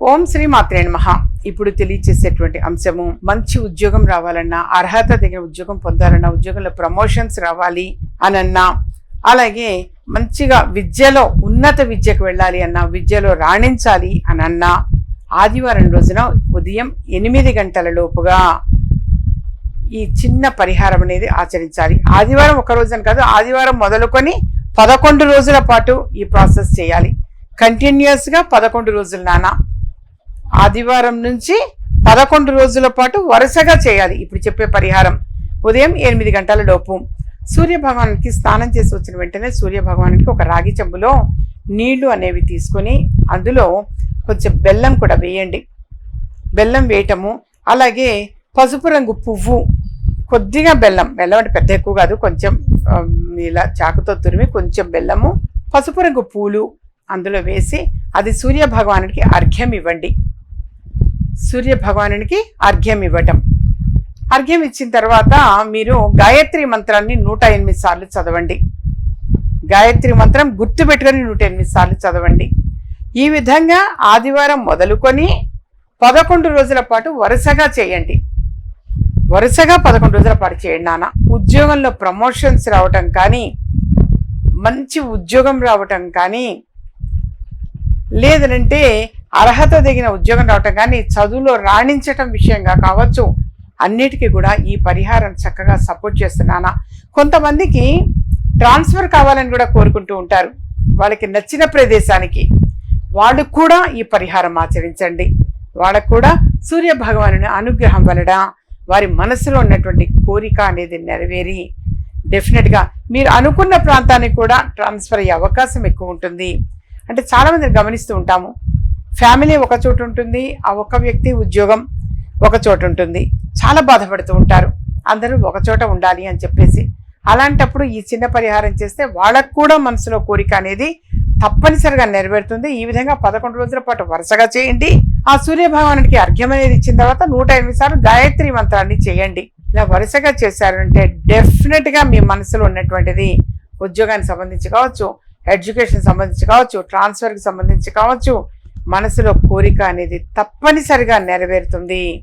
ఓం శ్రీ మాత్రే మహా ఇప్పుడు తెలియచేసేటువంటి అంశము మంచి ఉద్యోగం రావాలన్నా అర్హత దగ్గర ఉద్యోగం పొందాలన్నా ఉద్యోగంలో ప్రమోషన్స్ రావాలి అనన్నా అలాగే మంచిగా విద్యలో ఉన్నత విద్యకు వెళ్ళాలి అన్నా విద్యలో రాణించాలి అనన్నా ఆదివారం రోజున ఉదయం ఎనిమిది గంటల లోపుగా ఈ చిన్న పరిహారం అనేది ఆచరించాలి. ఆదివారం ఒక రోజున కాదు ఆదివారం మొదలుకొని పదకొండు రోజుల పాటు ఈ ప్రాసెస్ చేయాలి. కంటిన్యూస్గా పదకొండు రోజులు నానా ఆదివారం నుంచి పదకొండు రోజుల పాటు వరుసగా చేయాలి. ఇప్పుడు చెప్పే పరిహారం. ఉదయం ఎనిమిది గంటల లోపు సూర్యభగవానికి స్నానం చేసి వచ్చిన వెంటనే సూర్యభగవానికి ఒక రాగి చెంబులో నీళ్ళు అనేవి తీసుకొని అందులో కొంచెం బెల్లం కూడా వేయండి. బెల్లం వేయటము అలాగే పసుపు రంగు పువ్వు కొద్దిగా బెల్లం బెల్లం అంటే పెద్ద ఎక్కువ కాదు కొంచెం ఇలా చాకుతో తురిమి కొంచెం బెల్లము పసుపు రంగు పూలు అందులో వేసి అది సూర్యభగవానుడికి అర్ఘ్యం ఇవ్వండి. సూర్య భగవానునికి అర్ఘ్యం ఇవ్వటం. అర్ఘ్యం ఇచ్చిన తర్వాత మీరు గాయత్రి మంత్రాన్ని నూట ఎనిమిది సార్లు చదవండి. గాయత్రి మంత్రం గుర్తుపెట్టుకొని నూట ఎనిమిది సార్లు చదవండి. ఈ విధంగా ఆదివారం మొదలుకొని పదకొండు రోజుల పాటు వరుసగా చేయండి. వరుసగా పదకొండు రోజుల పాటు చేయండి నాన్న. ఉద్యోగంలో ప్రమోషన్స్ రావటం కానీ మంచి ఉద్యోగం రావటం కానీ లేదనంటే అర్హత తగిన ఉద్యోగం రావటం కానీ చదువులో రాణించటం విషయంగా కావచ్చు. అన్నిటికీ కూడా ఈ పరిహారం చక్కగా సపోర్ట్ చేస్తున్నానా కొంతమందికి ట్రాన్స్ఫర్ కావాలని కూడా కోరుకుంటూ ఉంటారు. వాళ్ళకి నచ్చిన ప్రదేశానికి వాళ్ళు కూడా ఈ పరిహారం ఆచరించండి. వాళ్ళకు కూడా సూర్య భగవానుని అనుగ్రహం వలన వారి మనసులో ఉన్నటువంటి కోరిక అనేది నెరవేరి డెఫినెట్గా మీరు అనుకున్న ప్రాంతానికి కూడా ట్రాన్స్ఫర్ అయ్యే అవకాశం ఎక్కువ ఉంటుంది. అంటే చాలామంది గమనిస్తూ ఉంటాము. ఫ్యామిలీ ఒక చోటు ఉంటుంది ఆ ఒక్క వ్యక్తి ఉద్యోగం ఒక చోటు ఉంటుంది. చాలా బాధపడుతూ ఉంటారు. అందరూ ఒక చోట ఉండాలి అని చెప్పేసి. అలాంటప్పుడు ఈ చిన్న పరిహారం చేస్తే వాళ్ళకు కూడా మనసులో కోరిక అనేది తప్పనిసరిగా నెరవేరుతుంది. ఈ విధంగా పదకొండు రోజుల పాటు వరుసగా చేయండి. ఆ సూర్యభగవానుడికి అర్ఘ్యం అనేది ఇచ్చిన తర్వాత నూట ఎనిమిది సార్లు గాయత్రి మంత్రాన్ని చేయండి. ఇలా వరుసగా చేశారంటే డెఫినెట్గా మీ మనసులో ఉన్నటువంటిది ఉద్యోగానికి సంబంధించి కావచ్చు ఎడ్యుకేషన్ సంబంధించి కావచ్చు ట్రాన్స్ఫర్కి సంబంధించి కావచ్చు మనసులో కోరిక అనేది తప్పనిసరిగా నెరవేరుతుంది.